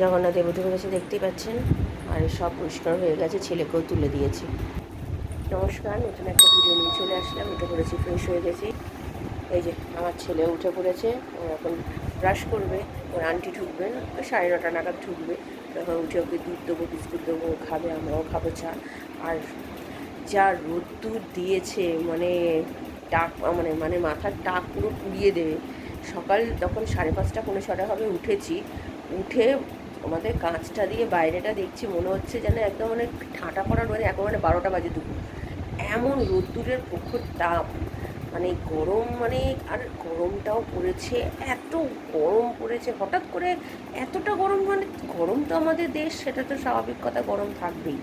জগন্নাথ দেবতী করেছে দেখতেই পাচ্ছেন। আর সব পরিষ্কার হয়ে গেছে, ছেলেকেও তুলে দিয়েছি। নমস্কার, নতুন একটা ভিডিও নিয়ে চলে আসলাম। উঠে পড়েছি ফ্রেশ হয়ে গেছি। এই যে আমার ছেলে উঠে পড়েছে, ও এখন ব্রাশ করবে, ওর আন্টি ঢুকবেন ওই সাড়ে নটা নাগাদ ঢুকবে। তখন উঠে ওকে দুধ দেবো, বিস্কুট দেবো খাবে, আমরাও খাব চা। আর যা রোদ্দুর দিয়েছে মানে টাক মানে মানে মাথার টাক পুরো পুড়িয়ে দেবে। সকাল তখন সাড়ে পাঁচটা, পৌনে ছটা হবে, উঠেছি। উঠে আমাদের কাঁচটা দিয়ে বাইরেটা দেখছি, মনে হচ্ছে যেন একদম মানে ঠাঁটা পড়া রয়েছে এখন মানে বারোটা বাজে দুপুর। এমন রোদ্দুরের প্রখর তাপ। মানে গরম মানে আর গরমটাও পড়েছে, এত গরম পড়েছে। হঠাৎ করে এতটা গরম মানে গরম তো আমাদের দেশ, সেটা তো স্বাভাবিক কথা, গরম থাকবেই।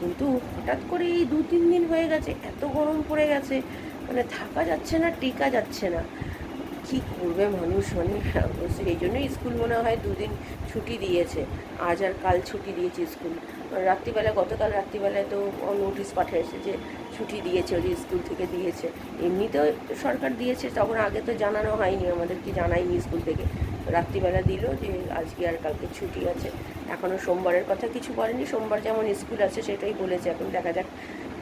কিন্তু হঠাৎ করে এই দু তিন দিন হয়ে গেছে, এত গরম পড়ে গেছে। মানে থাকা যাচ্ছে না, টিকা যাচ্ছে না। কি করবে মানুষ? মানে সেই জন্যই স্কুল মনে হয় দুদিন ছুটি দিয়েছে। আজ আর কাল ছুটি দিয়েছে স্কুল। রাত্রিবেলা, গতকাল রাত্রিবেলায় তো নোটিশ পাঠিয়েছে যে ছুটি দিয়েছে ওই স্কুল থেকে দিয়েছে। এমনিতেও সরকার দিয়েছে, তখন আগে তো জানানো হয়নি আমাদেরকে জানায়নি স্কুল থেকে। রাত্রিবেলা দিল যে আজকে আর কালকে ছুটি আছে। এখনও সোমবারের কথা কিছু বলেনি, সোমবার যেমন স্কুল আছে সেটাই বলেছে। এখন দেখা যাক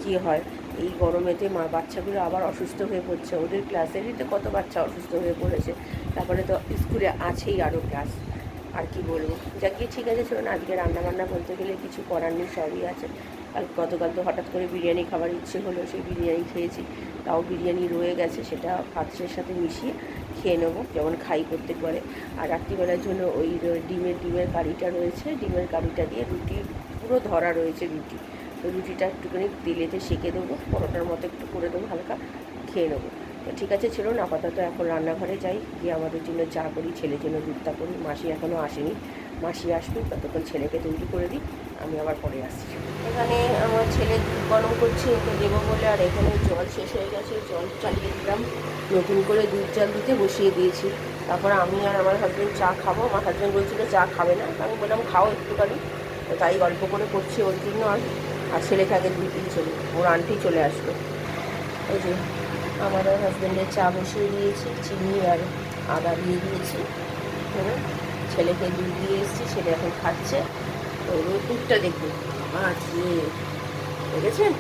কী হয়। এই গরমেতে মা বাচ্চাগুলো আবার অসুস্থ হয়ে পড়ছে। ওদের ক্লাসেরই তো কত বাচ্চা অসুস্থ হয়ে পড়েছে। তারপরে তো স্কুলে আছেই আরও ক্লাস আর কি বলব? যাকে ঠিক আছে চলুন, আজকে রান্নাবান্না বলতে গেলে কিছু করার নেই, সবই আছে। কাল গতকাল তো হঠাৎ করে বিরিয়ানি খাবার ইচ্ছে হলো, সেই বিরিয়ানি খেয়েছি। তাও বিরিয়ানি রয়ে গেছে, সেটা ভাতের সাথে মিশিয়ে খেয়ে নেব, যেমন খাই প্রত্যেকবারে। আর রাত্রিবেলার জন্য ওই ডিমের ডিমের কারিটা রয়েছে। ডিমের কারিটা দিয়ে রুটি, পুরো ধরা রয়েছে রুটি। রুটিটা একটুখানি তেলেতে সেঁকে দেবো, পরোটার মতো একটু করে দেবো, হালকা খেয়ে নেব। তো ঠিক আছে ছিল না আপাতত এখন রান্নাঘরে যাই, গিয়ে আমাদের জন্য চা করি, ছেলের জন্য দুধটা করি, মাসি এখনও আসেনি। মাসি আসবে, ততক্ষণ ছেলেকে তৈরি করে দিই, আমি আবার পরে আসছি। এখানে আমার ছেলে দুধ গরম করছে, ওকে দেবো বলে, আর এখানে জল শেষ হয়ে গেছে, জল চালিয়ে দিলাম। নতুন করে দুধ জাল দিতে বসিয়ে দিয়েছি। তারপর আমি আর আমার হাজব্যান্ড চা খাব। আমার হাজব্যান্ড বলছিল, চা খাবে না? আমি বললাম, খাও একটুখানি। তো তাই গল্প করে করছি ওর জন্য আর আর ছেলেকে আগে দিয়ে চলে ওর আন্টি চলে আসলো। এই যে আমার হাজব্যান্ডের চা বসিয়ে দিয়েছি, চিনি আর আদা দিয়ে দিয়েছি। ছেলেকে দুধ দিয়ে এসেছি, ছেলে এখন খাচ্ছে। তো রোদ্দুরটা দেখুন আছে দেখেছেন?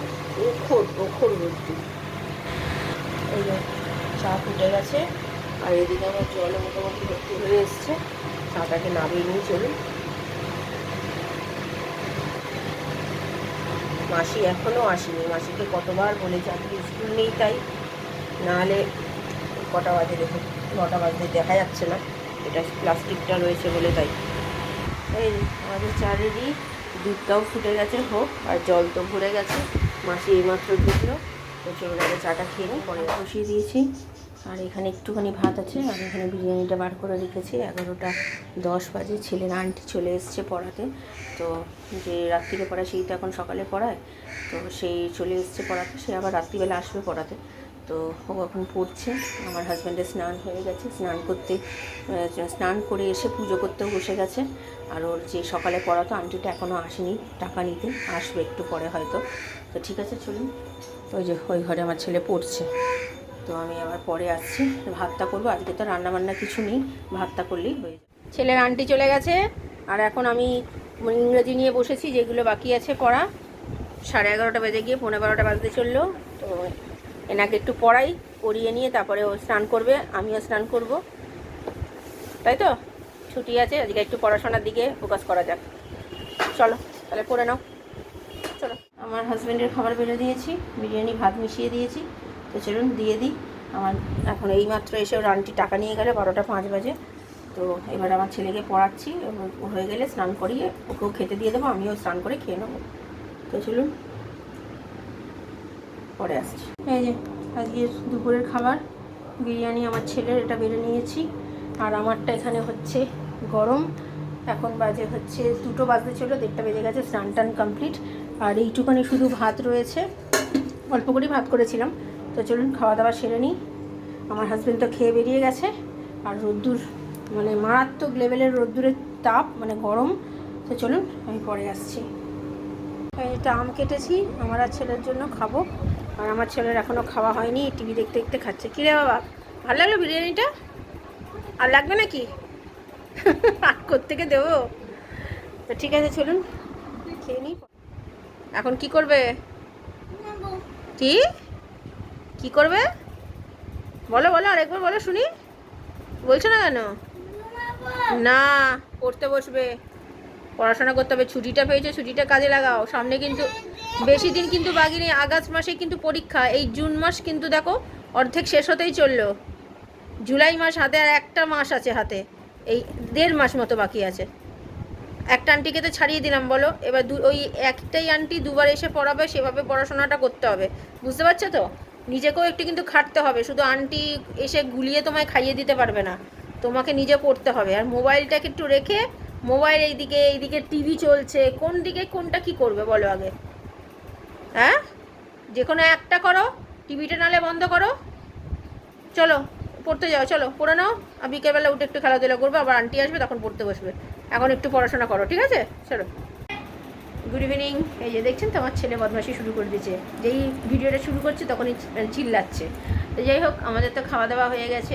ওখর ওখর রোদ্দুর। এই যে চা ফুটে গেছে, আর এদিকে আমার জলে মোটামুটি ভর্তি হয়ে এসছে। চাটাকে নামিয়ে নিয়ে চলুন। মাসি এখনও আসেনি। মাসিকে কতবার বলেছি, আজকে স্কুল নেই তাই। নাহলে কটা বাজে দেখুন নটা বাজে দেখা যাচ্ছে না। এটা প্লাস্টিকটা রয়েছে বলে তাই। এই আমাদের চা রেডি দুধটাও ফুটে গেছে, হোক, আর জল তো ভরে গেছে। মাসি এইমাত্র ঢুকলো। তো চলুন আগে চাটা খেয়ে নিই, পরে বসিয়ে দিয়েছি। আর এখানে একটুখানি ভাত আছে আমি এখানে বিরিয়ানিটা বার করে রেখেছি। এগারোটা দশ বাজে, ছেলের আন্টি চলে এসছে পড়াতে। তো যে রাত্রিরে পড়ায় সেই তো এখন সকালে পড়ায়। তো সেই চলে এসছে পড়াতে, সে আবার রাত্রিবেলা আসবে পড়াতে। তো ও এখন পড়ছে, আমার হাজব্যান্ডের স্নান হয়ে গেছে। স্নান করতে স্নান করে এসে পুজো করতেও বসে গেছে। আর ওর যে সকালে পড়াতো আন্টিটা এখনও আসেনি, টাকা নিতে। আসবে একটু পরে হয়তো। তো ঠিক আছে, চলুন। ওই যে, ওই ঘরে আমার ছেলে পড়ছে। তো আমি আবার পরে আসছি। ভাতটা করব। আজকে তো রান্না বান্না কিছু নেই। ভাতটা করলেই হয়ে যাবে। ছেলের আন্টি চলে গেছে। আর এখন আমি ইংরেজি নিয়ে বসেছি, যেগুলো বাকি আছে পড়া। সাড়ে এগারোটা বেজে গিয়ে পনেরো বারোটা বাজতে চলল। তো এনাকে একটু পড়াই, পড়িয়ে নিয়ে তারপরে ও স্নান করবে। আমিও স্নান করব। তাই তো? ছুটি আছে, আজকে একটু পড়াশোনার দিকে ফোকাস করা যাক। চলো, তাহলে পড়ে নাও। চলো। আমার হাজব্যান্ডের খাবার বেড়ে দিয়েছি। বিরিয়ানি, ভাত মিশিয়ে দিয়েছি। তো চলুন দিয়ে দিই। আমার এখন এইমাত্র এসে ওর আন্টি টাকা নিয়ে গেলে, বারোটা পাঁচ বাজে। তো এবার আমার ছেলেকে পড়াচ্ছি হয়ে গেলে স্নান করিয়ে ওকেও খেতে দিয়ে দেবো, আমিও স্নান করে খেয়ে নেব। তো চলুন, পরে আসছি। এই যে আজকে দুপুরের খাবার। বিরিয়ানি আমার ছেলের, এটা বেড়ে নিয়েছি। আর আমারটা এখানে হচ্ছে গরম। এখন বাজে হচ্ছে দুটো বাজতে ছিল দেড়টা বেজে গেছে, স্নান টান কমপ্লিট আর এইটুখানি শুধু ভাত রয়েছে। অল্প করেই ভাত করেছিলাম। তো চলুন খাওয়া দাওয়া সেরে নিই। আমার হাজব্যান্ড তো খেয়ে বেরিয়ে গেছে। আর রোদ্দুর মানে মারাত্মক লেভেলের রোদ্দুরের তাপ মানে গরম। তো চলুন আমি পরে আসছি। এটা আম কেটেছি আমার আর ছেলের জন্য খাব। আর আমার ছেলের এখনও খাওয়া হয়নি টিভি দেখতে দেখতে খাচ্ছে। কী রে বাবা ভালো লাগল বিরিয়ানিটা? আর লাগবে নাকি? আর কোত্থেকে দেবো? তো ঠিক আছে চলুন খেয়ে নিই। এখন কি করবে? কি? কি করবে? বলো বলো, আরেকবার বলো শুনি। বলছো না কেন? না, পড়তে বসবে। পড়াশোনা করতে হবে, ছুটিটা পেয়েছে, ছুটিটা কাজে লাগাও। সামনে কিন্তু বেশি দিন কিন্তু বাকি নেই, আগস্ট মাসে কিন্তু পরীক্ষা। এই জুন মাস কিন্তু দেখো, অর্ধেক শেষ হতেই চলল। জুলাই মাস হাতে আর একটা মাস আছে হাতে। এই দেড় মাস মতো বাকি আছে। একটা আন্টিকে তো ছাড়িয়ে দিলাম, বলো। এবার দু, ওই একটাই আন্টি দুবার এসে পড়াবে, সেভাবে পড়াশোনাটা করতে হবে। বুঝতে পারছ তো? নিজেকেও একটু কিন্তু খাটতে হবে। শুধু আন্টি এসে গুলিয়ে তোমায় খাইয়ে দিতে পারবে না। তোমাকে নিজে পড়তে হবে। আর মোবাইলটাকে একটু রেখে মোবাইল এইদিকে এইদিকে টিভি চলছে। কোন দিকে কোনটা কি করবে বলো আগে? হ্যাঁ? যে কোনো একটা করো। টিভিটা নালে বন্ধ করো। চলো, পড়তে যাও, চলো, পড়ে নাও। আর বিকেলবেলা উঠে একটু খেলাধুলা করব। আবার আন্টি আসবে, তখন পড়তে বসবে। এখন একটু পড়াশোনা করো, ঠিক আছে? চলো। গুড ইভিনিং এই যে দেখছেন তো, আমার ছেলে বদমাশি শুরু করে দিয়েছে। যেই ভিডিওটা শুরু করছে, তখনই চিল্লাচ্ছে। তো যাই হোক, আমাদের তো খাওয়া দাওয়া হয়ে গেছে।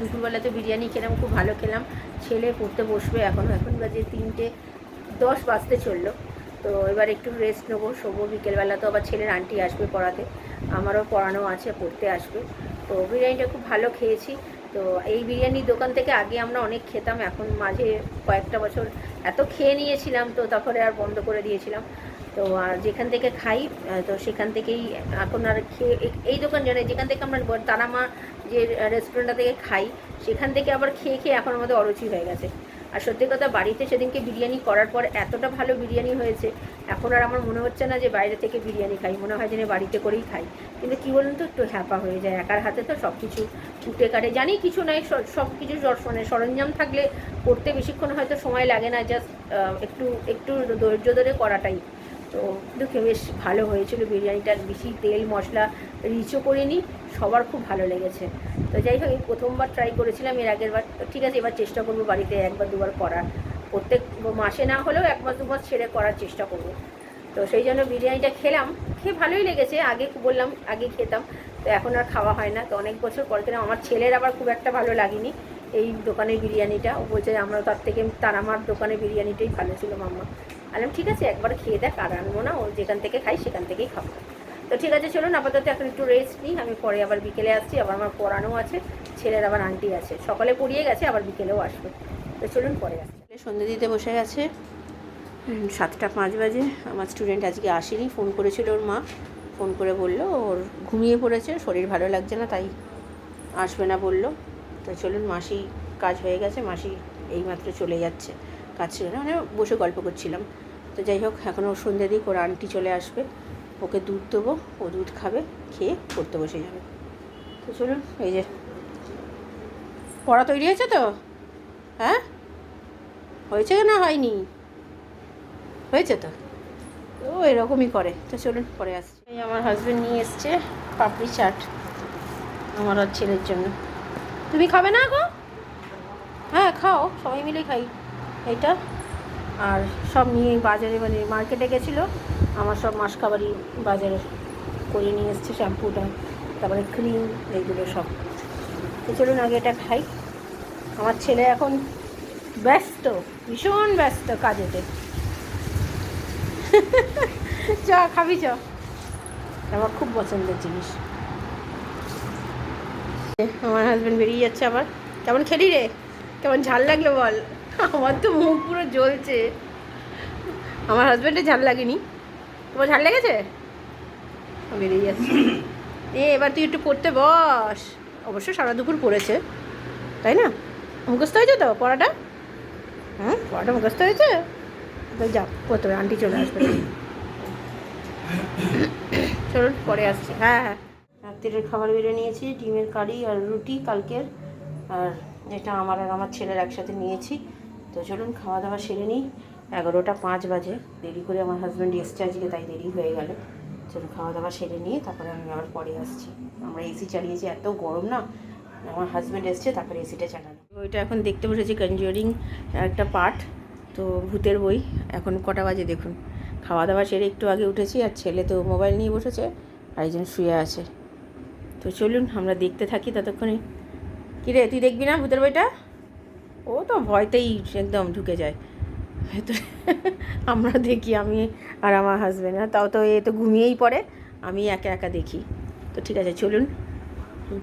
দুপুরবেলা তো বিরিয়ানি খেলাম, খুব ভালো খেলাম। ছেলে পড়তে বসবে এখন। এখন বাজে তিনটে দশ বাজতে চলল। তো এবার একটু রেস্ট নেব, শোবো। বিকেলবেলা তো আবার ছেলের আন্টি আসবে পড়াতে। আমারও পড়ানো আছে, পড়তে আসবে। তো বিরিয়ানিটা খুব ভালো খেয়েছি। তো এই বিরিয়ানির দোকান থেকে আগে আমরা অনেক খেতাম, এখন মাঝে কয়েকটা বছর এত খেয়ে নিয়েছিলাম তো তারপরে আর বন্ধ করে দিয়েছিলাম। তো আর যেখান থেকে খাই তো সেখান থেকেই এখন আর খেয়ে, এই- দোকান জানে, যেখান থেকে আমরা তারা মা যে রেস্টুরেন্টটা থেকে খাই, সেখান থেকে আবার খেয়ে খেয়ে এখন আমাদের অরুচি হয়ে গেছে। আর সত্যি কথা বাড়িতে সেদিনকে বিরিয়ানি করার পর এতটা ভালো বিরিয়ানি হয়েছে, এখন আর আমার মনে হচ্ছে না যে বাইরে থেকে বিরিয়ানি খাই, মনে হয় যে বাড়িতে করেই খাই। কিন্তু কী বলুন তো, একটু হ্যাপা হয়ে যায়, একার হাতে তো সব কিছু কুটে। কাটে জানি কিছু নাই সব কিছু মানে সরঞ্জাম থাকলে করতে বেশিক্ষণ হয়তো সময় লাগে না জাস্ট একটু একটু ধৈর্য ধরে করাটাই। তো দেখে বেশ ভালো হয়েছিল বিরিয়ানিটা বেশি তেল, মশলা, রিচও করিনি, সবার খুব ভালো লেগেছে। তো যাই হোক প্রথমবার ট্রাই করেছিলাম, এর আগের বার। তো ঠিক আছে, এবার চেষ্টা করব বাড়িতে একবার, দুবার করার। প্রত্যেক মাসে না হলেও এক মাস ছেড়ে করার চেষ্টা করব। তো সেই জন্য বিরিয়ানিটা খেলাম। খেয়ে ভালোই লেগেছে, আগে বললাম, আগে খেতাম। তো এখন আর খাওয়া হয় না। তো অনেক বছর পর খেলাম। আমার ছেলের আবার খুব একটা ভালো লাগেনি এই দোকানের বিরিয়ানিটা। ও বলছে আমরা তার থেকে, তার আমার দোকানের বিরিয়ানিটাই ভালো ছিল মাম্মা। বললাম, ঠিক আছে, একবার খেয়ে দেখ, আর আনব না, ও যেখান থেকে খাই সেখান থেকেই খাব। তো ঠিক আছে, চলুন, আপাতত এখন একটু রেস্ট নিই। আমি পরে আবার বিকেলে আসছি, আবার আমার পড়ানো আছে, ছেলের আবার আন্টি আছে। সকালে পড়িয়ে গেছে, আবার বিকেলেও আসবে। তো চলুন, পরে আসছি। সন্ধ্যে দিতে বসে গেছে। সাতটা পাঁচ বাজে। আমার স্টুডেন্ট আজকে আসেনি ফোন করেছিল ওর মা। ফোন করে বলল, ওর ঘুমিয়ে পড়েছে, শরীর ভালো লাগছে না, তাই আসবে না, বলল। তো চলুন মাসি কাজ হয়ে গেছে, মাসি এইমাত্র চলে যাচ্ছে। কাজ ছিল না মানে বসে গল্প করছিলাম। তো যাই হোক, এখনও সন্ধ্যে দিক, ওর আন্টি চলে আসবে। ওকে দুধ দেবো, ও দুধ খাবে, খেয়ে পড়তে বসে যাবে। তো চলুন, এই যে পড়া তৈরি হয়েছে তো? হ্যাঁ? হয়েছে না হয়নি? হয়েছে তো? ও, এরকমই করে। তো চলুন, পরে আসছি। আমার হাজব্যান্ড নিয়ে এসছে পাপড়ি চাট, আমার আর ছেলের জন্য। তুমি খাবে না গো? হ্যাঁ খাও, সবাই মিলে খাই। এটা আর সব নিয়ে বাজারে মানে মার্কেটে গেছিল। আমার সব মাসকাবারি বাজারে করে নিয়ে এসছে শ্যাম্পুটা, তারপরে ক্রিম এইগুলো সব। তো চলুন আগে এটা খাই। আমার ছেলে এখন ব্যস্ত, ভীষণ ব্যস্ত কাজেতে। চ, খাবি চ। আমার খুব পছন্দের জিনিস। আমার হাজব্যান্ড বেরিয়ে যাচ্ছে আবার। কেমন খেলি রে? কেমন ঝাল লাগল বল? আমার তো মুখ পুরো জ্বলছে। আমার হাজব্যান্ডের ঝাল লাগেনি। তোমার ঝাল লেগেছে? বেরিয়ে যাচ্ছে। এ, এবার তুই একটু পড়তে বস। অবশ্য সারা দুপুর পড়েছে তাই না? মুখস্থ হয়েছে তো পড়াটা? হ্যাঁ পড়াটা মুখস্থ হয়েছে? তো যা পড়তে হবে আন্টি চলে আসবে। চলুন, পরে আসছি। হ্যাঁ হ্যাঁ। রাত্রিরের খাবার বেড়ে নিয়েছি, ডিমের কারি আর রুটি কালকের। আর এটা আমার আর আমার ছেলের একসাথে নিয়েছি। তো চলুন খাওয়া দাওয়া সেরে নিই। এগারোটা পাঁচ বাজে। দেরি করে আমার হাজব্যান্ড এসছে আজকে, তাই দেরি হয়ে গেল। চলুন খাওয়া দাওয়া সেরে নিয়ে তারপরে আমি আবার পরে আসছি। আমরা এসি চালিয়েছি, এত গরম না। আমার হাজব্যান্ড এসছে, তারপরে এসিটা চালানো তো ওইটা এখন দেখতে বসেছি কনজিউরিং একটা পার্ট তো ভূতের বই। এখন কটা বাজে দেখুন। খাওয়া দাওয়া সেরে একটু আগে উঠেছি, আর ছেলে তো মোবাইল নিয়ে বসেছে, আর একজন শুয়ে আছে। তো চলুন আমরা দেখতে থাকি ততক্ষণে। কিরে, তুই দেখবি না ভূতের বইটা? ও তো ভয়তেই একদম ঢুকে যায়। হয়তো আমরা দেখি আমি আর আমার হাজব্যান্ড তাও তো এ তো ঘুমিয়েই পড়ে, আমি একা একা দেখি। তো ঠিক আছে, চলুন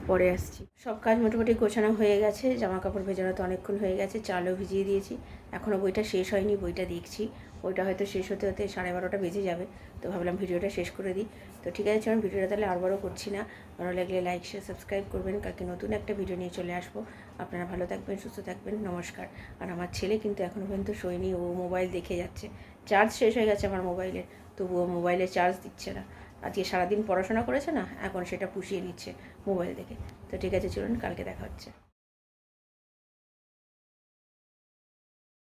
পরে আসছি। সব কাজ মোটামুটি গোছানো হয়ে গেছে জামা কাপড় ভেজানো তো অনেকক্ষণ হয়ে গেছে, চালও ভিজিয়ে দিয়েছি। এখনও বইটা শেষ হয়নি, বইটা দেখছি। বইটা হয়তো শেষ হতে হতে সাড়ে বারোটা বেজে যাবে, তো ভাবলাম ভিডিওটা শেষ করে দিই। তো ঠিক আছে, চলুন ভিডিওটা তাহলে আর বড় করছি না। ভালো লাগলে লাইক শেয়ার সাবস্ক্রাইব করবেন। কালকে নতুন একটা ভিডিও নিয়ে চলে আসব। আপনারা ভালো থাকবেন, সুস্থ থাকবেন। নমস্কার। আর আমার ছেলে কিন্তু এখনও পর্যন্ত শোয়নি, ও মোবাইল দেখে যাচ্ছে। চার্জ শেষ হয়ে গেছে আমার মোবাইলের তবুও মোবাইলে চার্জ দিচ্ছে না। আজকে সারাদিন পড়াশোনা করেছে না, এখন সেটা পুষিয়ে নিচ্ছে মোবাইল দেখে। তো ঠিক আছে, চলুন কালকে দেখা হচ্ছে।